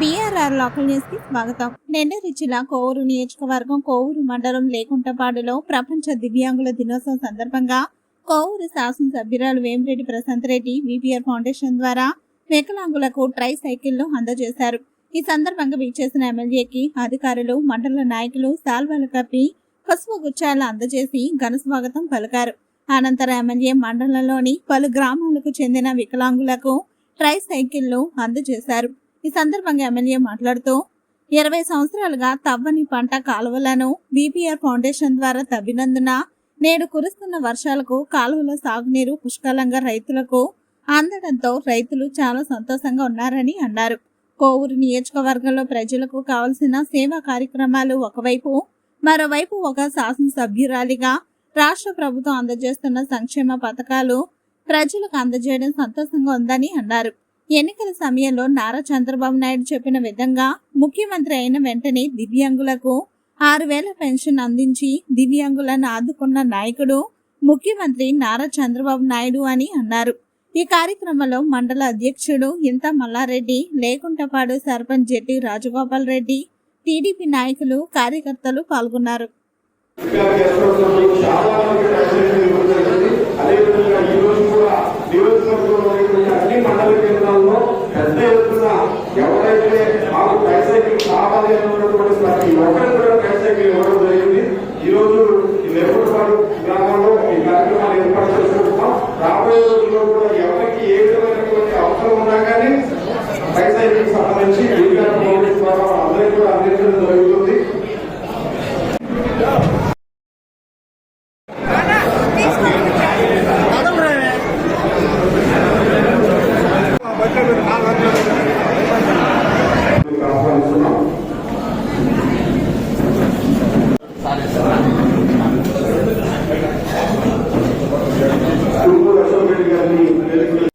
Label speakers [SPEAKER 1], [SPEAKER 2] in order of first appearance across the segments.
[SPEAKER 1] BRR local న్యూస్కి స్వాగతం. నెల్లూరు జిల్లా కోవూరు నియోజకవర్గం కోవూరు మండలం లేకుంటపాడులో ప్రపంచ దివ్యాంగుల దినోత్సవం సందర్భంగా కోవూరు శాసనసభ్యురాలు వేమిరెడ్డి ప్రశాంత్ రెడ్డి విపిఆర్ ఫౌండేషన్ ద్వారా వికలాంగులకు ట్రై సైకిళ్ళు అందజేశారు. ఈ సందర్భంగా విచ్చేసిన ఎమ్మెల్యేకి అధికారులు మండల నాయకులు సాల్వాలు కప్పి పసుపు గుచ్చాలు అందజేసి ఘన స్వాగతం పలికారు. అనంతరం ఎమ్మెల్యే మండలంలోని పలు గ్రామాలకు చెందిన వికలాంగులకు ట్రై సైకిళ్ళు అందజేశారు. ఈ సందర్భంగా ఎమ్మెల్యే మాట్లాడుతూ ఇరవై సంవత్సరాలుగా తవ్వని పంట కాలువలను బీపీఆర్ ఫౌండేషన్ ద్వారా తవ్వినందున నేడు కురుస్తున్న వర్షాలకు కాలువల సాగునీరు పుష్కలంగా రైతులకు అందడంతో రైతులు చాలా సంతోషంగా ఉన్నారని అన్నారు. కోవూరు నియోజకవర్గంలో ప్రజలకు కావలసిన సేవా కార్యక్రమాలు ఒకవైపు మరోవైపు ఒక శాసనసభ్యురాలిగా రాష్ట్ర ప్రభుత్వం అందజేస్తున్న సంక్షేమ పథకాలు ప్రజలకు అందజేయడం సంతోషంగా ఉందని అన్నారు. ఎన్నికల సమయంలో నారా చంద్రబాబు నాయుడు చెప్పిన విధంగా ముఖ్యమంత్రి అయిన వెంటనే దివ్యాంగులకు ఆరు వేల పెన్షన్ అందించి దివ్యాంగులను ఆదుకున్న నాయకుడు ముఖ్యమంత్రి నారా చంద్రబాబు నాయుడు అని అన్నారు. ఈ కార్యక్రమంలో మండల అధ్యక్షుడు ఇంత మల్లారెడ్డి లేకుంటపాడు సర్పంచ్ జెట్టి రాజగోపాల్ రెడ్డి టీడీపీ నాయకులు కార్యకర్తలు పాల్గొన్నారు
[SPEAKER 2] ఇంకా గెస్ట్ హౌస్లో చాలా మందికి ట్రైసైకిల్ ఇవ్వడం జరిగింది అదేవిధంగా ఈ రోజు కూడా నియోజకవర్గంలో ఉన్నటువంటి అన్ని మండల కేంద్రాల్లో పెద్ద ఎత్తున ఎవరైతే మాకు ట్రైసైకిల్ కావాలి అనుకున్నటువంటి ప్రతి ఒక్కరికి కూడా ట్రైసైకిల్ ఇవ్వడం జరిగింది ఈ రోజు ఈ నెల్లూరుపాడు గ్రామంలో ఈ కార్యక్రమాలు ఏర్పాటు చేసుకుంటున్నాం రాబోయే రోజుల్లో కూడా ఎవరికి ఏ విధమైనటువంటి అవసరం ఉన్నా కానీ ట్రైసైకిల్ సంబంధించి వీఆర్ మోడల్ ద్వారా అందరికీ కూడా అందించడం జరుగుతుంది ఆహ్వానిస్తున్నాం తుమ్మూరు అశోక్ రెడ్డి గారిని వేదికపై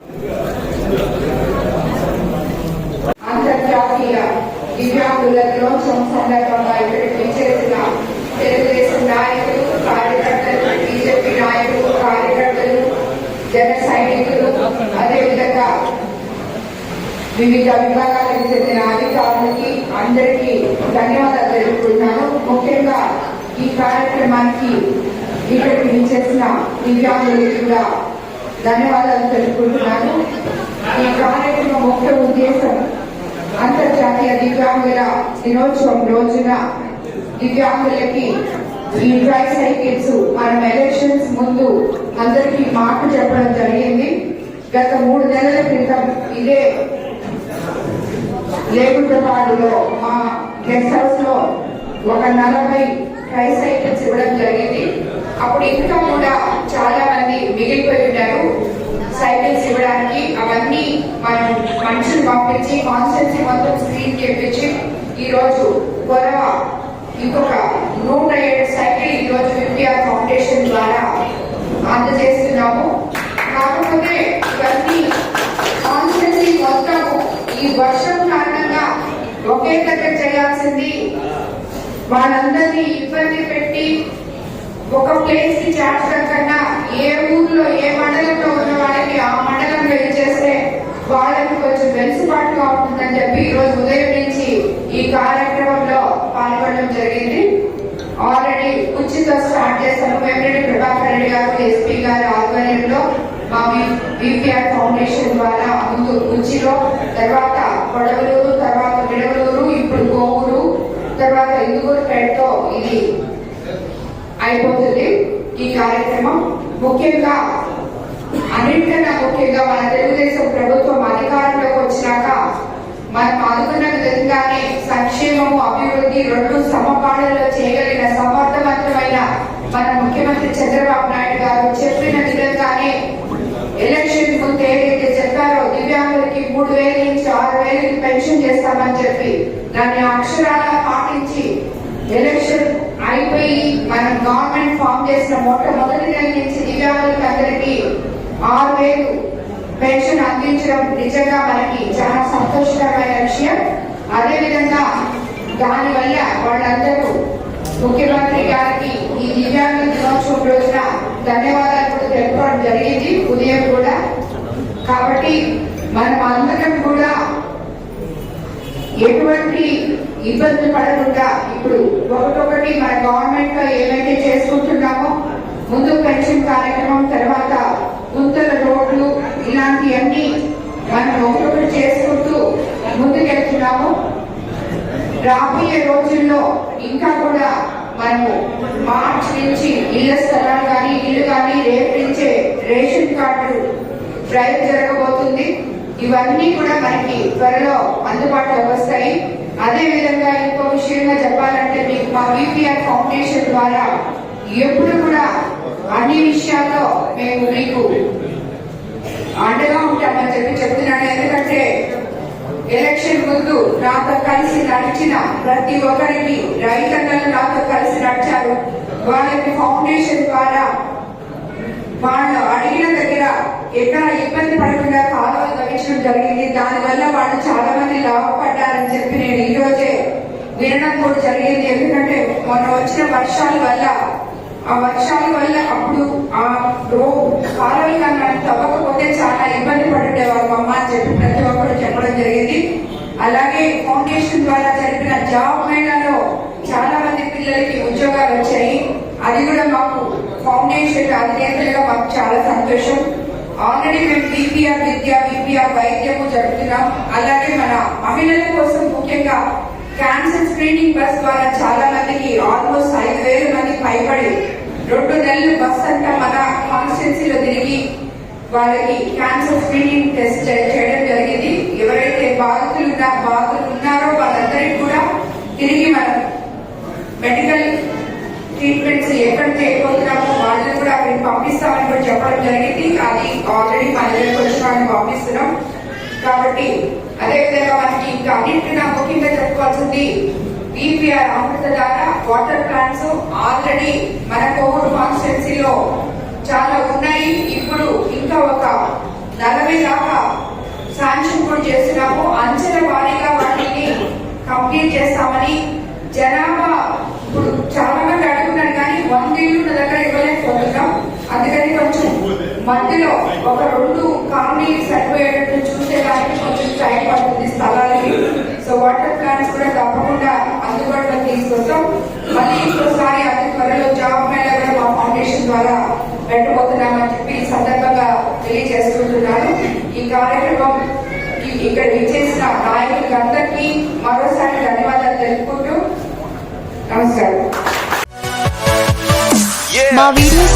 [SPEAKER 3] అంతర్జాతీయ దివ్యాంగుల దినోత్సవం సందర్భంగా ఇక్కడికి విచ్చేసిన తెలుగుదేశం నాయకులు కార్యకర్తలు బీజేపీ నాయకులు కార్యకర్తలు జన సైనికులు అదేవిధంగా వివిధ విభాగాలకు చెందిన అధికారులకి అందరికీ ధన్యవాదాలు తెలుపుకుంటున్నాను ముఖ్యంగా ఈ కార్యక్రమానికి ఇక్కడికి విచ్చేసిన దివ్యాంగులకి కూడా ధన్యవాదాలు తెలుపుకుంటున్నాను ఈ కార్యక్రమం ముఖ్య ఉద్దేశం అంతర్జాతీయ దివ్యాంగుల దినోత్సవం రోజున దివ్యాంగులకి ఈ డ్రై సైకిల్స్ మనం ఎలక్షన్స్ ముందు అందరికీ మాట చెప్పడం జరిగింది గత మూడు నెలల క్రితం ఇదే లేకుంటపాడులో మా గెస్ట్ హౌస్లో ఒక నలభై ప్రైస్ ఐటమ్స్ ఇవ్వడం జరిగింది. అప్పుడు ఇంకా కూడా చాలా మంది మిగిలిపోయి ఉన్నారు సైకిల్స్ ఇవ్వడానికి అవన్నీ మనం మనుషులు పంపించి కాన్స్టెన్సీ మొత్తం స్క్రీన్ చేపించి ఈరోజు రోజు గొడవ ఇంకొక నూట ఏడు సైకిల్ ఈ రోజు విపిఆర్ ఫౌండేషన్ ద్వారా అందజేస్తున్నాము. కాకపోతే ఇవన్నీ కాన్స్టెన్సీ మొత్తము ఈ వర్షం ఒకే దగ్గర చేయాల్సింది. వాళ్ళందరినీ ఇబ్బంది పెట్టి ఒక ప్లేస్కి చేర్చడం కన్నా ఏ ఊర్లో ఏ మండలంలో ఉన్న వాళ్ళకి ఆ మండలంలో ఇచ్చేస్తే వాళ్ళకి కొంచెం వెలుసుబాటుగా ఉంటుందని చెప్పి ఈ రోజు ఉదయం నుంచి ఈ కార్యక్రమంలో పాల్గొనడం జరిగింది. ఆల్రెడీ కుర్చీతో స్టార్ట్ చేస్తాము వెంకరెడ్డి ప్రభాకర్ రెడ్డి గారు ఎస్పీ గారి ఆధ్వర్యంలో మా బీపీఆర్ ఫౌండేషన్ ద్వారా ముందు కుర్చీలో తర్వాత కొడవలూరు తర్వాత విడవలూరు ఇప్పుడు గోవురు తర్వాత ఇందుకూరు పేటతో ఇది అయిపోతుంది ఈ కార్యక్రమం ముఖ్యంగా అన్నింటికన్నా ముఖ్యంగా మన తెలుగుదేశం ప్రభుత్వం అధికారంలోకి వచ్చినాక మనం అనుకున్న విధంగానే సంక్షేమము అభివృద్ధి రెండు సమపాడల్లో చేయగలిగిన సమర్థవంతమైన మన ముఖ్యమంత్రి చంద్రబాబు నాయుడు గారు చెప్పిన విధంగానే ఎలక్షన్ ముందు ఏదైతే చెప్పారో దివ్యాంగులకి మూడు వేల నుంచి ఆరు వేలకి పెన్షన్ చేస్తామని చెప్పి దాన్ని అక్షరాల పాటించి ఎలక్షన్ అయిపోయి మనం గవర్నమెంట్ ఫామ్ చేసిన మొట్టమొదటి నెల నుంచి దివ్యాంగులకి అందరికీ ఆరు వేలు పెన్షన్ అందించడం నిజంగా మనకి చాలా సంతోషకరమైన విషయం. అదే విధంగా దానివల్ల వాళ్ళందరూ ముఖ్యమంత్రి గారికి ఈ దివ్యాంగ దినోత్సవం రోజున ధన్యవాదాలు కూడా తెలుపడం జరిగింది. ఉదయం కూడా. కాబట్టి మనం అందరం కూడా ఎటువంటి ఇబ్బందులు పడకుండా ఇప్పుడు ఒకటొకటి మన గవర్నమెంట్లో ఏమైతే చేసుకుంటున్నామో ముందు పెన్షన్ కార్యక్రమం తర్వాత గుంతల రోడ్లు ఇలాంటివన్నీ మనం ఒకటొకటి చేసుకుంటూ ముందుకెళ్తున్నాము. రాబోయే రోజుల్లో ఇంకా కూడా మనము మార్చ్ నుంచి ఇళ్ళ స్థలాలు కానీ ఇల్లు కానీ రేపించే రేషన్ కార్డు డ్రైవ్ జరగబోతుంది. ఇవన్నీ కూడా మనకి త్వరలో అందుబాటులోకి వస్తాయి. అదే విధంగా ఇంకో విషయంగా చెప్పాలంటే మీకు మా బీపీఆర్ ఫౌండేషన్ ద్వారా ఎప్పుడు కూడా అన్ని విషయాల్లో మేము మీకు అండగా ఉంటామని చెప్పి చెప్తున్నాను. ఎందుకంటే ఎలక్షన్ ముందు నాతో కలిసి నడిచిన ప్రతి ఒక్కరికి రైతన్నలు నాతో కలిసి నడిచారు. వాళ్ళకి ఫౌండేషన్ ద్వారా వాళ్ళు అడిగిన దగ్గర ఎక్కడ ఇబ్బంది పడకుండా కాలువలు తవ్వించడం జరిగింది. దానివల్ల వాళ్ళు చాలా మంది లాభపడ్డారని వినడం కూడా జరిగింది ఎందుకంటే మొన్న వచ్చిన వర్షాల వల్ల ఆ వర్షాల వల్ల అప్పుడు ఆ రో కాలువలు కన్నా తవ్వకపోతే చాలా ఇబ్బంది పడుండేవారు అమ్మ అని చెప్పి ప్రతి ఒక్కరు చెప్పడం జరిగింది. అలాగే ఫౌండేషన్ ద్వారా జరిపిన జాబ్ మేళాలో చాలా మంది పిల్లలకి ఉద్యోగాలు వచ్చాయి. అది కూడా మాకు ఫౌండేషన్ అధినేతలుగా మాకు చాలా సంతోషం. ఆల్రెడీ మేము బీపీఆర్ విద్య బీపీఆర్ వైద్యము జరుపుతున్నాం. అలాగే మన మహిళల కోసం ముఖ్యంగా క్యాన్సర్ స్క్రీనింగ్ బస్ ద్వారా చాలా మందికి ఆల్మోస్ట్ ఐదు వేల మంది పైబడి రెండు నెలలు బస్ అంతా మన కాన్స్టిట్యున్సీలో తిరిగి వాళ్ళకి క్యాన్సర్ స్క్రీనింగ్ టెస్ట్ చేయడం జరిగింది. ఎవరైతే బాధితులు బాధితులు ఉన్నారో వాళ్ళందరికీ కూడా తిరిగి మనం మెడికల్ ట్రీట్మెంట్స్ ఎక్కడ చేయబోతున్నామో వాళ్ళని కూడా అక్కడికి పంపిస్తామని కూడా చెప్పడం జరిగింది. అది ఆల్రెడీ మన దగ్గరకు వచ్చిన వాళ్ళని పంపిస్తున్నాం. కాబట్టి అదేవిధంగా మనకి ఇంకా అన్నింటినా ముఖ్యంగా చెప్పుకోవాల్సింది BPR Amruthadhara water plants already మన కోవూరు కాన్స్టిట్యున్సీలో చాలా ఉన్నాయి. ఇప్పుడు ఇంకా ఒక నలభై దాకా శాంక్షన్ కూడా చేస్తున్నాము. అంచెల వారీగా వాటిని కంప్లీట్ చేస్తామని జనాభా ఇప్పుడు చాలా మంది అడుగుతున్నారు కానీ వంద ఇల్లు దగ్గర ఇవ్వలేకపోతున్నాం. అందుకని కొంచెం మధ్యలో ఒక రెండు కాలనీలు సరిపోయేటట్టు చూసేదానికి కొంచెం టైం పడుతుంది స్థలాలకి. సో వాటర్ ప్లాంట్స్ కూడా తప్పకుండా అందుబాటులోకి తీసుకొస్తాం. మళ్ళీ ఇంకోసారి అతి త్వరలో జాబ్ మేళా కూడా మా ఫౌండేషన్ ద్వారా పెట్టబోతున్నామని చెప్పి ఈ సందర్భంగా తెలియజేసుకుంటున్నాను. ఈ కార్యక్రమం ఇక్కడ విచ్చేసిన నాయకులందరికీ మరోసారి ధన్యవాదాలు తెలుపుకుంటూ నమస్కారం.
[SPEAKER 4] మా వీడియోస్